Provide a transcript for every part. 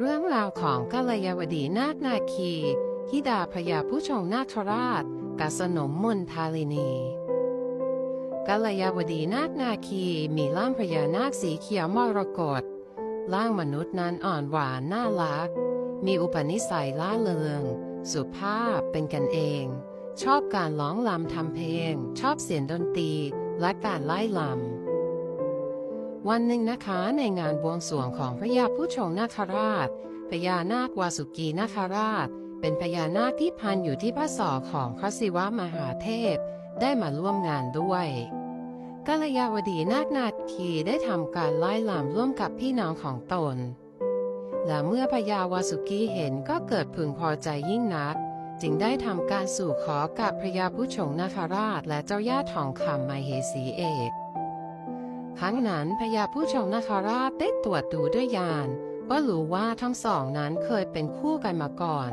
เรื่องราวของกัลยาวดีนาคนาคีทิดาพญาผู้ชงนาคราชกัสนมมนทาลินีกัลยาวดีนาคนาคีมีล่างพญานาคสีเขียวมรกตล่างมนุษย์นั้นอ่อนหวานน่ารัก มีอุปนิสัยล่าเริง สุภาพเป็นกันเอง ชอบการร้องลำทำเพลง ชอบเสียงดนตรีและการไล่ลำ วันหนึ่งนะคะในงานบวงสรวงของพระยาผู้ชงนาคราชพญานาควาสุกีนาคราช เป็นพญานาคที่พันอยู่ที่พระศอกของพระศิวะมหาเทพ ได้มาร่วมงานด้วยกัลยาวดีนาคนาคีได้ทำการไล่ลำร่วมกับพี่น้องของตน และเมื่อพญาวาสุกีเห็นก็เกิดพึงพอใจยิ่งนัก จึงได้ทำการสู่ขอกับพระยาผู้ชงนาคราชและเจ้าย่าทองคำไมเหสีเอก รั้งนั้นพญาผู้ชงนาคาราชได้ตรวจดูด้วยญาณก็รู้ว่าทั้งสองนั้นเคยเป็นคู่กันมาก่อน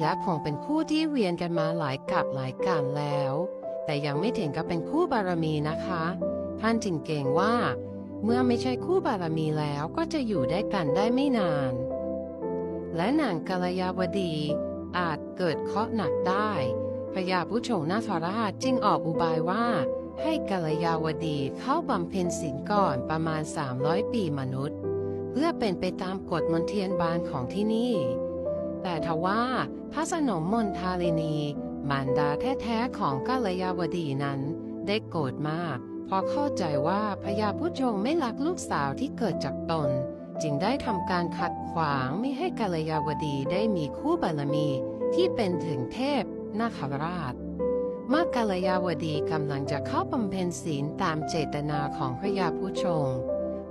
และคงเป็นคู่ที่เวียนกันมาหลายกับหลายกันแล้ว แต่ยังไม่ถึงกับเป็นคู่บารมีนะคะ ท่านจึงเก่งว่า เมื่อไม่ใช่คู่บารมีแล้วก็จะอยู่ได้กันได้ไม่นาน และนางกัลยาวดีอาจเกิดเคราะห์หนักได้ พญาผู้ชงนาคราชจึงออกอุบายว่า ให้กัลยาวดีเข้าบำเพ็ญศีลก่อนประมาณ 300 ปีมนุษย์ เพื่อเป็นไปตามกฎมนเทียนบานของที่นี่ แต่ทว่าพระสนมมนทาลินี มารดาแท้ๆของกัลยาวดีนั้น ได้โกรธมากเพราะเข้าใจว่าพญาผู้ชงไม่รักลูกสาวที่เกิดจากตน จึงได้ทำการขัดขวางไม่ให้กัลยาวดีได้มีคู่บารมีที่เป็นถึงเทพ นาคราชมื่อกาลยาวดีกำลังจะเข้าบำเพ็ญศีลตามเจตนาของพระยาผู้ชง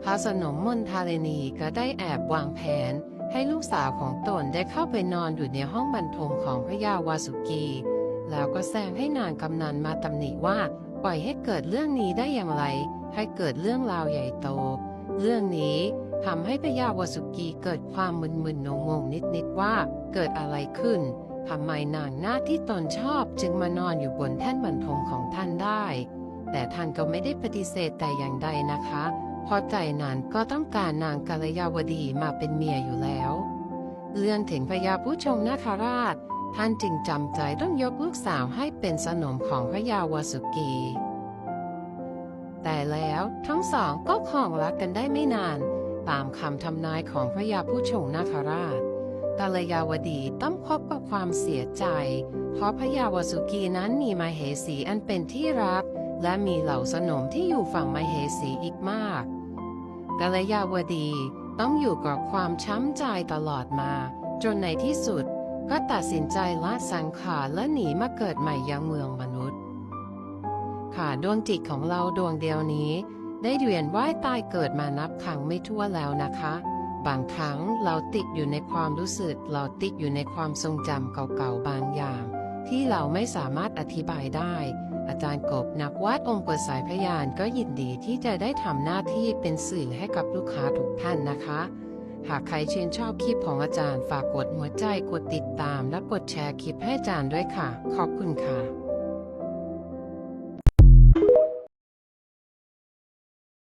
พระสนมมนทาเลนีก็ได้แอบวางแผนให้ลูกสาวของตนได้เข้าไปนอนอยู่ในห้องบรรทมของพระยาวาสุกี แล้วก็แซงให้นางกำนันมาตำหนิว่าปล่อยให้เกิดเรื่องนี้ได้อย่างไร ให้เกิดเรื่องราวใหญ่โต เรื่องนี้ทำให้พระยาวาสุกีเกิดความมึนๆงงๆนิดๆว่าเกิดอะไรขึ้น ทำไมนางหน้าที่ตนชอบจึงมานอนอยู่บนแท่นบรรทมของท่านได้ แต่ท่านก็ไม่ได้ปฏิเสธแต่อย่างใดนะคะ เพราะใจนั้นก็ต้องการนางกาลยาวดีมาเป็นเมียอยู่แล้วเรื่องถึงพญาผู้ชงนาคาราช ท่านจึงจำใจต้องยกลูกสาวให้เป็นสนมของพระยาวาสุกี แต่แล้วทั้งสองก็ครองรักกันได้ไม่นาน ตามคำทำนายของพระยาผู้ชงนาคราช กาลยาวดีต้องพบกับความเสียใจ เพราะพระยาวสุกีนั้นมีมาเหสีอันเป็นที่รัก และมีเหล่าสนมที่อยู่ฝั่งมาเหสีอีกมากกาลยาวดีต้องอยู่กับความช้ำใจตลอดมา จนในที่สุดก็ตัดสินใจละสังขารและหนีมาเกิดใหม่ยังเมืองมนุษย์ค่ะดวงจิตของเราดวงเดียวนี้ ได้เวียนว่ายตายเกิดมานับครั้งไม่ทั่วแล้วนะคะ บางครั้งเราติดอยู่ในความรู้สึก เราติดอยู่ในความทรงจำเก่าๆบางอย่าง ที่เราไม่สามารถอธิบายได้ อาจารย์กบนักวาดองค์เปิดสายพยานก็ยินดีที่จะได้ทำหน้าที่เป็นสื่อให้กับลูกค้าทุกท่านนะคะ หากใครชื่นชอบคลิปของอาจารย์ฝากกดหัวใจกดติดตามและกดแชร์คลิปให้อาจารย์ด้วยค่ะ ขอบคุณค่ะ